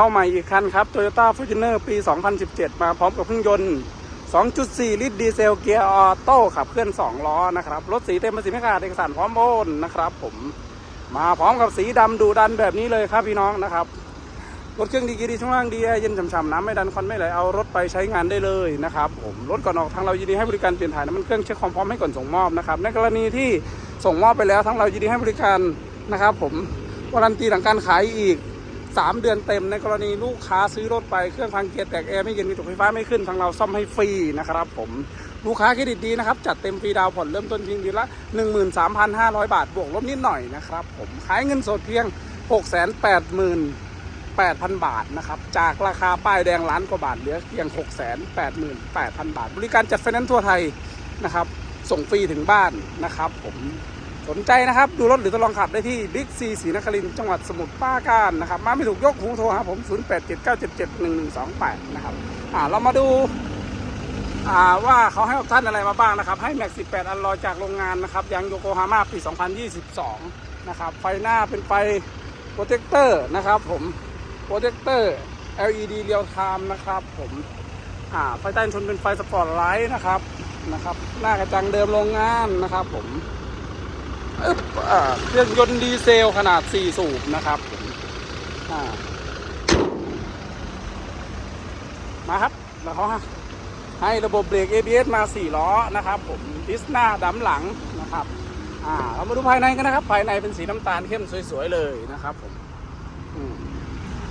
เข้าใหม่อีกคันครับ Toyota Fortuner ปี 2017 มาพร้อมกับเครื่องยนต์ 2.4 ลิตรดีเซลเกียร์ออโต้ขับเคลื่อน 2 ล้อนะครับ รถสีเต็มภาษีไม่ขาดเอกสารพร้อมโอนนะครับผมมาพร้อมกับสีดำดูดันแบบนี้เลยครับพี่น้องนะครับ รถเครื่องดีกีดีช่วงล่างดีเย็นฉ่ำๆน้ำไม่ดันควันไม่ไหลเอารถไปใช้งานได้เลยนะครับผมรถก่อนออกทางเรายินดีให้บริการเปลี่ยนถ่ายน้ำมันเครื่องเช็คความพร้อมให้ก่อนส่งมอบนะครับในกรณีที่ส่งมอบไปแล้วทั้งเรายินดีให้บริการนะครับผมวารันตีหลังการขายอีก 3 เดือนเต็มในกรณีลูกค้าซื้อรถไปเครื่องพังเกียร์แตกแอร์ไม่เย็นกระจกไฟฟ้าไม่ขึ้นทางเราซ่อมให้ฟรีนะครับผมลูกค้าเครดิตดีนะครับ จัดเต็มฟรีดาวผ่อนเริ่มต้นเพียงเดือนละ 13,500 บาท บวกลบนิดหน่อยนะครับผมขายเงินสดเพียง 688,000 บาทนะครับจากราคาป้ายแดงล้านกว่าบาทเหลือเพียง 688,000 บาท บริการจัดไฟแนนซ์ทั่วไทยนะครับส่งฟรีถึงบ้านนะครับผม สนใจนะครับดูรถหรือทดลองขับได้ที่บิ๊กซีศรีนครินทร์จังหวัดสมุทรปราการนะครับมาไม่ถูกยกหูโทรหาผม 0879771128 นะครับอ่าเรามาดูอ่าว่าเขาให้ออปชั่นอะไรมาบ้างนะครับ ให้แม็ก 18 อันลอยจากโรงงานนะครับยางโยโกฮาม่าปี 2022 นะครับ ไฟหน้าเป็นไฟโปรเจคเตอร์นะครับผมโปรเจคเตอร์ LED เรียลไทม์นะครับผมอ่าไฟใต้ชนเป็นไฟสปอร์ตไลท์นะครับนะครับ หน้ากระจังเดิมโรงงานนะครับผม อึ๊บเครื่องยนต์ดีเซลขนาด 4 สูบนะครับมาครับ แล้วเขาให้ระบบเบรก ABS มา 4 ล้อนะครับผมดิสหน้าดำหลังนะครับเรามาดูภายในกันนะครับ ภายในเป็นสีน้ำตาลเข้มสวยๆเลยนะครับผม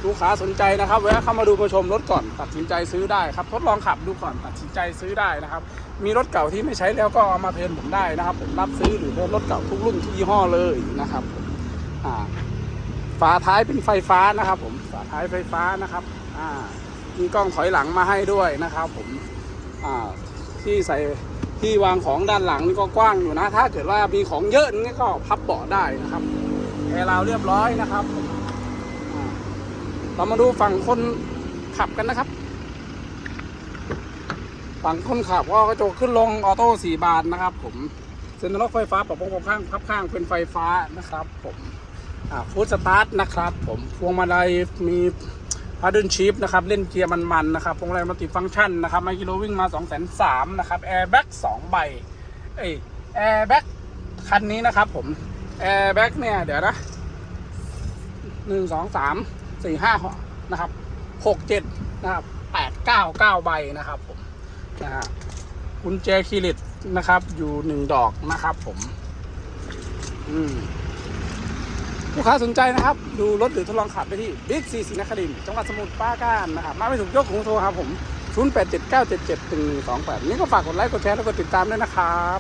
ลูกค้าสนใจนะครับแวะเข้ามาดูมาชมรถก่อนตัดสินใจซื้อได้ครับทดลองขับดูก่อนตัดสินใจซื้อได้นะครับ มีรถเก่าที่ไม่ใช้แล้วก็เอามาเทินผมได้นะครับ ผมรับซื้อหรือเทิร์นรถเก่าทุกรุ่นทุกยี่ห้อเลยนะครับผมฝาท้ายเป็นไฟฟ้านะครับ ผมฝาท้ายไฟฟ้านะครับมีกล้องถอยหลังมาให้ด้วยนะครับ ผมที่ใส่ที่วางของด้านหลังนี่ก็กว้างอยู่นะ ถ้าเกิดว่ามีของเยอะนี่ก็พับเบาะได้นะครับแอร์ราวเรียบร้อยนะครับ เรามาดูฝั่งคนขับกันนะครับ ฝั่งคนขับก็กระจกขึ้นลงออโต้สี่บานนะครับ ผมเซ็นทรัลล็อกไฟฟ้าปรับปรุงปรับข้างพับข้างเป็นไฟฟ้านะครับ ผมฟูดสตาร์ทนะครับ ผมพวงมาลัยมีพาร์ดนชิพนะครับ เล่นเกียร์มันๆนะครับพวงมาลัยมัลติฟังก์ชันนะครับไมกิโลวิ่งมา2 3 0 0 0นะครับแอร์แบ็กสองใบเอ้แอร์แบ็กคันนี้นะครับ ผมแอร์แบ็กเนี่ยเดี๋ยวนะหนึ่งสองสาม สี่ห้านะครับหกเจ็ดนะครับแปดเก้าเก้าใบนะครับผมนะฮะกุญแจคีริตนะครับ อยู่หนึ่งดอกนะครับ ผมอืมลูกค้าสนใจนะครับ ดูรถหรือทดลองขับได้ที่บิ๊กซีศรีนครินทร์จังหวัดสมุทรปราการนะครับ มาไม่ถูกยกหูโทรครับผม 0 8 7 9 7 7 1 1 2 8 นี่ก็ฝากกดไลค์กดแชร์แล้วก็ติดตามด้วยนะครับ